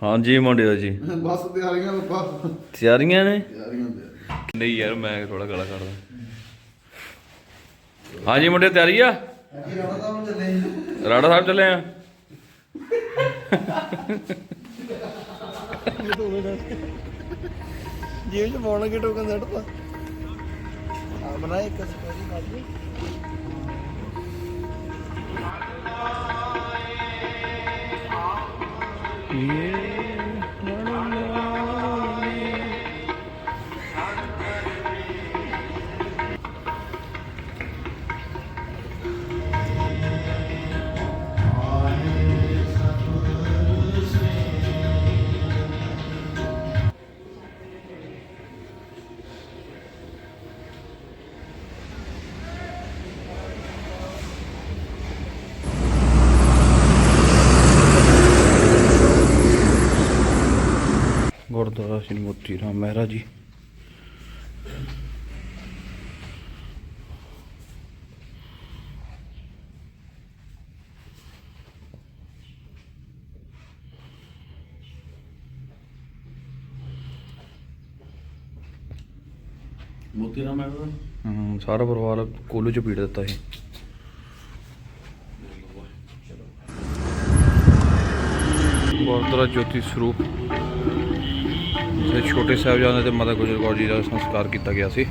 ਹਾਂਜੀ ਮੁੰਡਿਓ ਜੀ। ਬਸ ਤਿਆਰੀਆਂ ਬੱਪਾ ਤਿਆਰੀਆਂ ਨੇ? ਤਿਆਰੀਆਂ ਤਿਆਰੀਆਂ ਨਹੀਂ ਯਾਰ ਮੈਂ ਥੋੜਾ ਗਲਾ ਕੱਢਦਾ। ਹਾਂਜੀ ਮੁੰਡੇ ਤਿਆਰੀ ਆ? ਸਾਹਿਬ ਚੱਲੇ ਰਾੜਾ ਸਾਹਿਬ ਚੱਲੇ ਆ? ਜੇਬ ਚ ਪਾਉਣ ਲੱਗੇ ਟੋਕਨ ਸੈੱਟ ਪਾ ਆ ਬਣਾਏ ਇੱਕ ਸਪੈਰੀ ਕੱਢ ਲਈ ਗੁਰਦੁਆਰਾ ਸ੍ਰੀ ਮੋਤੀ ਰਾਮ ਮਹਿਰਾ ਜੀ ਮੋਤੀ ਰਾਮ ਹੈ ਹਮ, ਸਾਰਾ ਪਰਿਵਾਰ ਕੋਲੂ ਚ ਪੀੜ ਦਿੱਤਾ ਸੀ ਗੁਰਦੁਆਰਾ ਜੋਤੀ ਸਰੂਪ ਤੇ ਛੋਟੇ ਸਾਹਿਬਜ਼ਾਦੇ ਤੇ ਮਾਤਾ ਗੁਜਰ ਕੌਰ ਜੀ ਦਾ ਸੰਸਕਾਰ ਕੀਤਾ ਗਿਆ ਸੀ।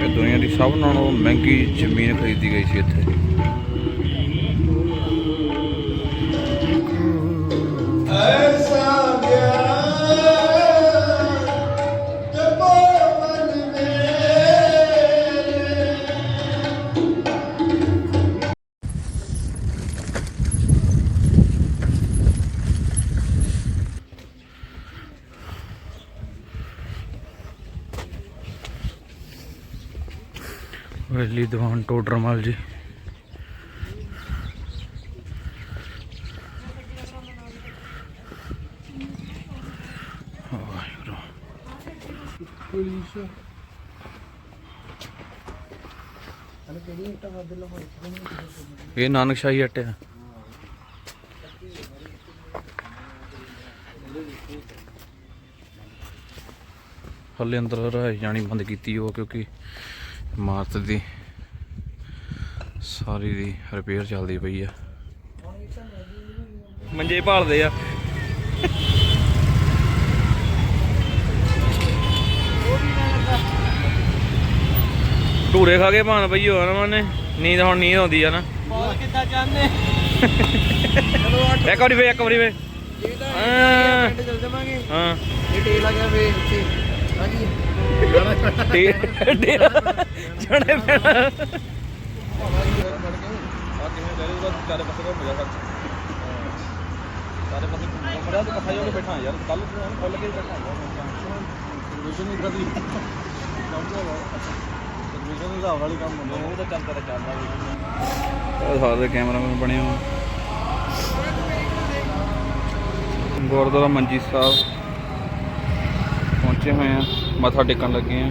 ਇਹ ਦੁਨੀਆ ਦੀ ਸਭ ਨਾਲੋਂ ਮਹਿੰਗੀ ਜ਼ਮੀਨ ਖਰੀਦੀ ਗਈ ਸੀ ਇੱਥੇ। ਵੈਲੀ ਦੀਵਾਨ ਟੋਡਰਮਲ ਜੀ। ਪੁਲਿਸ ਇਹ ਨਾਨਕ ਸ਼ਾਹੀ ਹਟਿਆ ਹਲੇ ਅੰਦਰ ਰਹਿ ਜਾਣੀ ਬੰਦ ਕੀਤੀ ਉਹ ਕਿਉਂਕਿ ਇਮਾਰਤ ਦੀ ਸਾਰੀ ਦੀ ਰਿਪੇਅਰ ਚੱਲਦੀ ਪਈ ਆ। ਮੰਜੇ ਭਾਲਦੇ ਆ। ਢੂਰੇ ਖਾ ਕੇ ਭਾਣ ਪਈ ਹੋਣਾ ਮਨੇ ਨੀਂਦ ਹੁਣ ਨੀਂਦ ਆਉਂਦੀ ਆ ਨਾ। ਬੋਲ ਕਿੱਦਾਂ ਜਾਂਦੇ? ਇੱਕ ਵਾਰੀ ਵੇ ਇੱਕ ਵਾਰੀ ਵੇ ਇਹ ਤਾਂ ਹਾਂ। ਪਿੰਡ ਚੱਲ ਜਾਵਾਂਗੇ। ਹਾਂ। ਇਹ ਟੇਲ ਆ ਗਿਆ ਵੇ ਉੱਥੇ। ਹਾਂਜੀ। ਡੇਰਾ ਜਣੇ ਪੈਣਾ। ਸਾਰੇ ਕੈਮਰਾਮੈਨ ਬਣੇ ਹੋ ਗੁਰਦੁਆਰਾ ਮੰਜੀ ਸਾਹਿਬ ਪਹੁੰਚੇ ਹੋਏ ਆ। ਮੱਥਾ ਟੇਕਣ ਲੱਗੇ ਆ।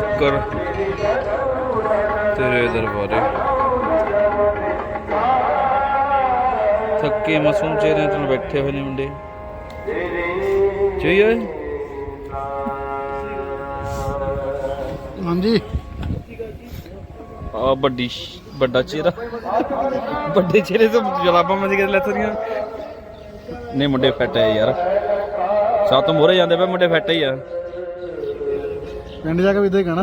ਕੁੱਕਰ ਤੇਰੇ ਦਰਬਾਰੇ। ਥੱਕੇ ਮਾਸੂਮ ਚਿਹਰਿਆਂ ਤੋਂ ਬੈਠੇ ਹੋਏ ਨੇ ਮੁੰਡੇ। ਓਏ। ਹਾਂਜੀ। ਆ ਵੱਡੀ ਵੱਡਾ ਚਿਹਰਾ। ਵੱਡੇ ਚਿਹਰੇ ਤੋਂ ਜਲਾਬਾਂ ਮਜ ਕੇ ਲੱਥਰੀਆਂ ਨਹੀਂ ਮੁੰਡੇ ਫੱਟ ਹੈ ਯਾਰ। ਸਾਤੋਂ ਮੋਰੇ ਜਾਂਦੇ ਪਏ ਮੁੰਡੇ ਫੱਟ ਹੀ ਆ। ਪਿੰਡ ਜਾ ਕੇ ਵੀ ਇਦਾਂ ਹੀ ਕਹਿਣਾ।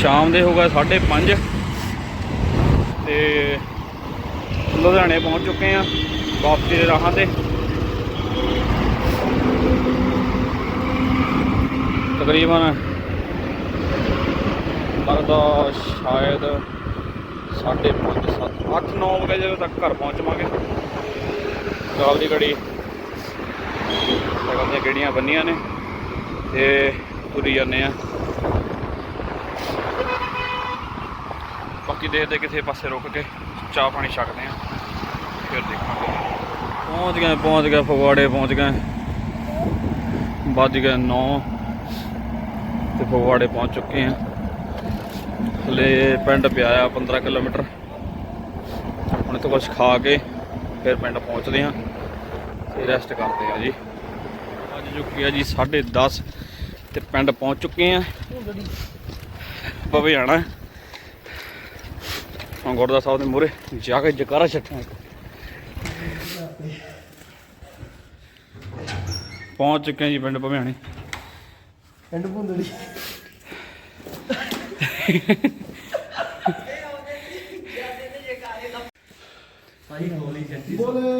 ਸ਼ਾਮ ਦੇ ਹੋ ਗਏ 5:30 ਤੇ ਲੁਧਿਆਣੇ ਪਹੁੰਚ ਚੁੱਕੇ ਆ ਵਾਪਸੀ ਦੇ ਰਾਹਾਂ ਤੇ। ਤਕਰੀਬਨ ਲੱਗਦਾ ਸ਼ਾਇਦ 5:30 7 8 9 ਵਜੇ ਜਦੋਂ ਤੱਕ ਘਰ ਪਹੁੰਚ ਜਾਵਾਂਗੇ ਕਾਲ ਦੀ ਘੜੀ। ਸਾਈਕਲ ਦੀਆਂ ਗੇੜੀਆਂ ਬੰਨੀਆਂ ਨੇ ਤੇ ਤੁਰੀ ਜਾਂਦੇ ਆ। ਬਾਕੀ ਦੇਖਦੇ ਕਿਸੇ ਪਾਸੇ ਰੁਕ ਕੇ ਚਾਹ ਪਾਣੀ ਛਕਦੇ ਆ। ਫਿਰ ਦੇਖਾਂਗੇ। ਪਹੁੰਚ ਗਏ ਪਹੁੰਚ ਗਏ, ਫਗਵਾੜੇ ਪਹੁੰਚ ਗਏ। ਵੱਜ ਗਏ 9 ਤੇ ਫਗਵਾੜੇ ਪਹੁੰਚ ਚੁੱਕੇ ਆ। ਹਲੇ ਪਿੰਡ ਪਿਆ ਆ 15 ਕਿਲੋਮੀਟਰ। ਹੁਣ ਇੱਥੋਂ ਕੁਝ ਖਾ ਕੇ ਫਿਰ ਪਿੰਡ ਪਹੁੰਚਦੇ ਆ ਤੇ ਰੈਸਟ ਕਰਦੇ ਆ ਜੀ। ਅੱਜ ਚੁੱਕੀ ਆ ਜੀ 10:30 ਤੇ ਪਿੰਡ ਪਹੁੰਚ ਚੁੱਕੇ ਆ ਬਵੇ ਆਣਾ ਹੁਣ ਗੁਰਦਾ ਸਾਹਿਬ ਦੇ ਮੂਹਰੇ ਜਾ ਕੇ ਜਕਾਰਾ ਛੱਟਾਂ ਪਹੁੰਚ ਚੁੱਕੇ ਆ ਜੀ ਪਿੰਡ ਭਵਿਆਣੇ। ਪਿੰਡ ਭੁੰਦੜੀ। ਬੋਲੇ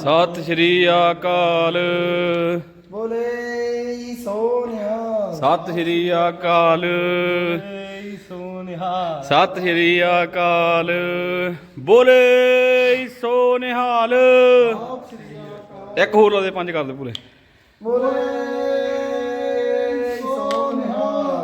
ਸਤਿ ਸ਼੍ਰੀ ਅਕਾਲ। ਬੋਲੇ ਸੋਨਿਹਾ ਸਤਿ ਸ਼੍ਰੀ ਅਕਾਲ। ਬੋਲੇ ਸੋਨਿਹਾ ਸਤਿ ਸ਼੍ਰੀ ਅਕਾਲ। ਬੋਲੇ ਸੋ ਨਿਹਾਲ। ਇੱਕ ਹੋਰ ਲਾ ਦੇ ਪੰਜ ਕਰ ਦੇ ਪੂਰੇ। ਬੋਲੇ